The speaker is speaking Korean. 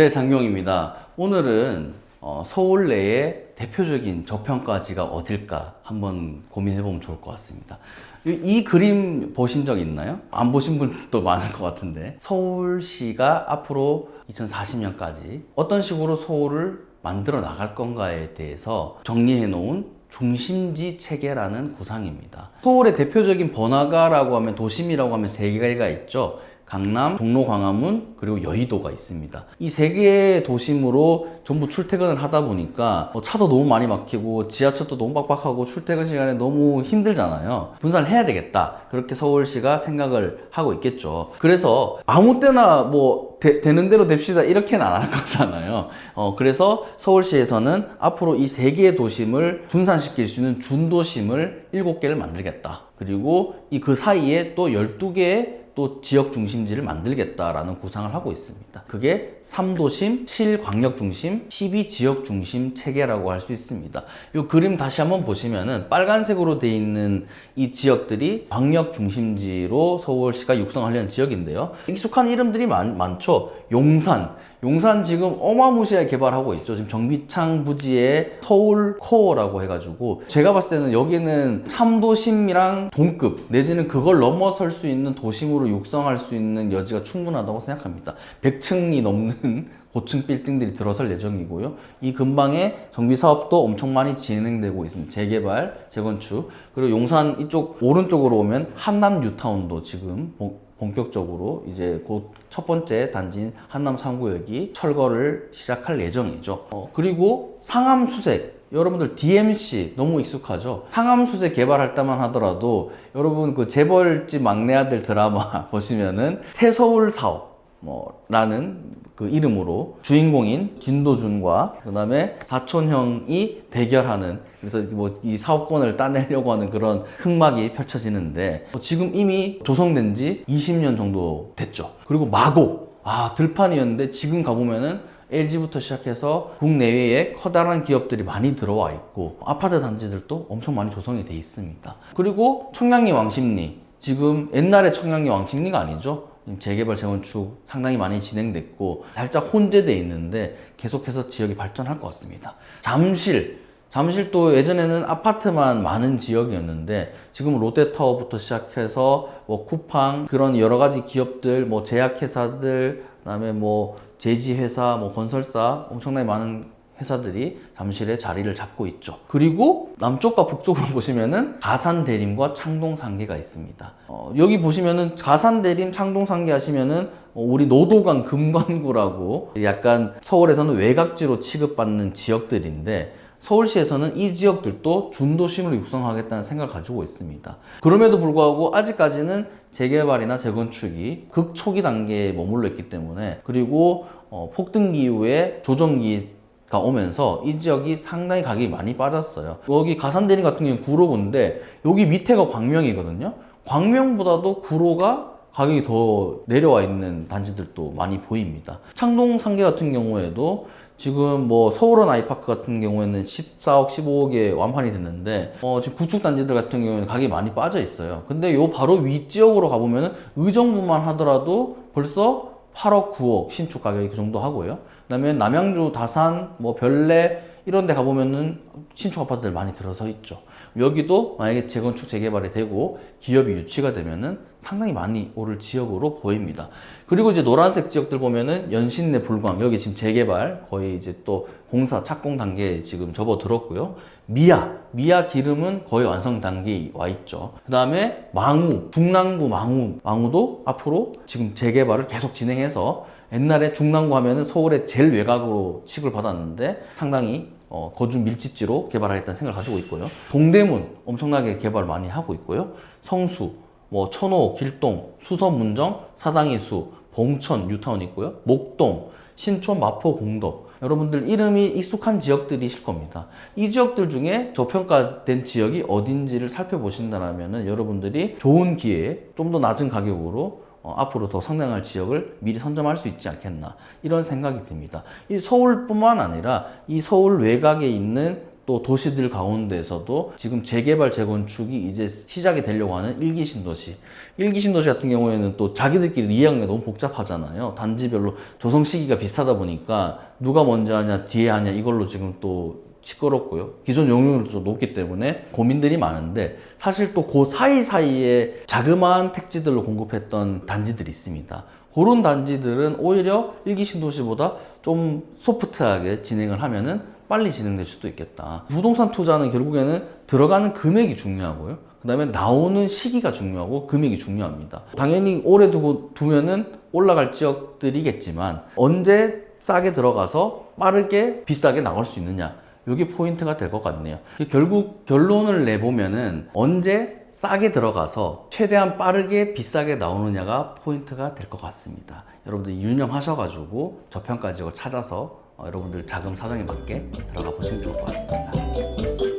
네, 장경입니다. 오늘은 어, 서울 내의 대표적인 저평가지가 어딜까 한번 고민해보면 좋을 것 같습니다. 이, 이 그림 보신 적 있나요? 안 보신 분도 많을 것 같은데 서울시가 앞으로 2040년까지 어떤 식으로 서울을 만들어 나갈 건가에 대해서 정리해 놓은 중심지 체계라는 구상입니다. 서울의 대표적인 번화가라고 하면 도심이라고 하면 세 개가 있죠. 강남, 종로, 광화문, 그리고 여의도가 있습니다. 이 세 개의 도심으로 전부 출퇴근을 하다 보니까 뭐 차도 너무 많이 막히고 지하철도 너무 빡빡하고 출퇴근 시간에 너무 힘들잖아요. 분산을 해야 되겠다. 그렇게 서울시가 생각을 하고 있겠죠. 그래서 아무 때나 뭐 되, 는 대로 됩시다. 이렇게는 안 할 거잖아요. 어, 그래서 서울시에서는 앞으로 이 세 개의 도심을 분산시킬 수 있는 준도심을 일곱 개를 만들겠다. 그리고 이 그 사이에 또 12개의 또 지역 중심지를 만들겠다라는 구상을 하고 있습니다. 그게 3도심, 7광역 중심, 12지역 중심 체계라고 할 수 있습니다. 이 그림 다시 한번 보시면은 빨간색으로 되어 있는 이 지역들이 광역 중심지로 서울시가 육성하려는 지역인데요. 익숙한 이름들이 많, 많죠. 용산, 용산 지금 어마무시하게 개발하고 있죠. 지금 정비창 부지에 서울 코어라고 해가지고 제가 봤을 때는 여기는 참도심이랑 동급 내지는 그걸 넘어설 수 있는 도심으로 육성할 수 있는 여지가 충분하다고 생각합니다. 100층이 넘는 고층 빌딩들이 들어설 예정이고요. 이 근방에 정비 사업도 엄청 많이 진행되고 있습니다. 재개발, 재건축. 그리고 용산 이쪽 오른쪽으로 오면 한남 뉴타운도 지금 본- 본격적으로 이제 곧 첫 번째 단지인 한남 3구역이 철거를 시작할 예정이죠. 어, 그리고 상암 수색 여러분들 DMC 너무 익숙하죠? 상암 수색 개발할 때만 하더라도 여러분 그 재벌집 막내 아들 드라마 보시면은 새서울 사업 뭐 라는 그 이름으로 주인공인 진도준과 그다음에 사촌형이 대결하는 그래서 뭐 이 사업권을 따내려고 하는 그런 흑막이 펼쳐지는데 어, 지금 이미 조성된 지 20년 정도 됐죠. 그리고 마곡 아 들판이었는데 지금 가보면은 LG부터 시작해서 국내외에 커다란 기업들이 많이 들어와 있고 아파트 단지들도 엄청 많이 조성이 돼 있습니다. 그리고 청량리 왕십리 지금 옛날에 청량리 왕십리가 아니죠. 지금 재개발 재건축 상당히 많이 진행됐고 살짝 혼재돼 있는데 계속해서 지역이 발전할 것 같습니다. 잠실 잠실도 예전에는 아파트만 많은 지역이었는데 지금 롯데타워부터 시작해서 뭐 쿠팡 그런 여러 가지 기업들 뭐 제약회사들 그다음에 뭐 제지회사 뭐 건설사 엄청나게 많은 회사들이 잠실에 자리를 잡고 있죠. 그리고 남쪽과 북쪽으로 보시면은 가산 대림과 창동 상계가 있습니다. 어, 여기 보시면은 가산 대림, 창동 상계 하시면은 어, 우리 노도강 금관구라고 약간 서울에서는 외곽지로 취급받는 지역들인데 서울시에서는 이 지역들도 준도심을 육성하겠다는 생각을 가지고 있습니다. 그럼에도 불구하고 아직까지는 재개발이나 재건축이 극초기 단계에 머물러 있기 때문에 그리고 어, 폭등기 이후에 조정기 가 오면서 이 지역이 상당히 가격이 많이 빠졌어요. 여기 가산대림 같은 경우는 구로구인데 여기 밑에가 광명이거든요. 광명보다도 구로가 가격이 더 내려와 있는 단지들도 많이 보입니다. 창동 상계 같은 경우에도 지금 뭐 서울원 아이파크 같은 경우에는 14억, 15억에 완판이 됐는데 어 지금 구축 단지들 같은 경우에는 가격이 많이 빠져 있어요. 근데 요 바로 위 지역으로 가보면은 의정부만 하더라도 벌써 8억, 9억 신축 가격이 그 정도 하고요. 그다음에 남양주, 다산, 뭐 별내 이런 데 가보면은 신축 아파트들 많이 들어서 있죠. 여기도 만약에 재건축 재개발이 되고 기업이 유치가 되면은 상당히 많이 오를 지역으로 보입니다. 그리고 이제 노란색 지역들 보면은 연신내 불광 여기 지금 재개발 거의 이제 또 공사 착공 단계에 지금 접어들었고요. 미아 미아 기름은 거의 완성 단계에 와 있죠. 그 다음에 망우 중랑구 망우 망우도 앞으로 지금 재개발을 계속 진행해서 옛날에 중랑구 하면은 서울의 제일 외곽으로 취급을 받았는데 상당히 어, 거주 밀집지로 개발하겠다는 생각을 가지고 있고요. 동대문 엄청나게 개발 많이 하고 있고요. 성수, 뭐 천호, 길동, 수서, 문정, 사당이수, 봉천, 뉴타운 있고요. 목동, 신촌, 마포, 공덕. 여러분들 이름이 익숙한 지역들이실 겁니다. 이 지역들 중에 저평가된 지역이 어딘지를 살펴보신다면 여러분들이 좋은 기회에 좀 더 낮은 가격으로 어, 앞으로 더 성장할 지역을 미리 선점할 수 있지 않겠나 이런 생각이 듭니다. 이 서울뿐만 아니라 이 서울 외곽에 있는 또또 도시들 가운데에서도 지금 재개발 재건축이 이제 시작이 되려고 하는 일기 신도시. 일기 신도시 같은 경우에는 또 자기들끼리 게 너무 복잡하잖아요. 단지별로 조성 시기가 비슷하다 보니까 누가 먼저 하냐 뒤에 하냐 이걸로 지금 또 시끄럽고요. 기존 용적률도 좀 높기 때문에 고민들이 많은데 사실 또 그 사이사이에 자그마한 택지들로 공급했던 단지들이 있습니다. 그런 단지들은 오히려 일기 신도시보다 좀 소프트하게 진행을 하면은 빨리 진행될 수도 있겠다. 부동산 투자는 결국에는 들어가는 금액이 중요하고요. 그 다음에 나오는 시기가 중요하고 금액이 중요합니다. 당연히 오래 두고 두면은 올라갈 지역들이겠지만 언제 싸게 들어가서 빠르게 비싸게 나갈 수 있느냐. 이게 포인트가 될 것 같네요. 결국 결론을 내보면은 언제 싸게 들어가서 최대한 빠르게 비싸게 나오느냐가 포인트가 될 것 같습니다. 여러분들 유념하셔가지고 저평가 지역을 찾아서 어, 여러분들 자금 사정에 맞게 들어가 보시면 좋을 것 같습니다.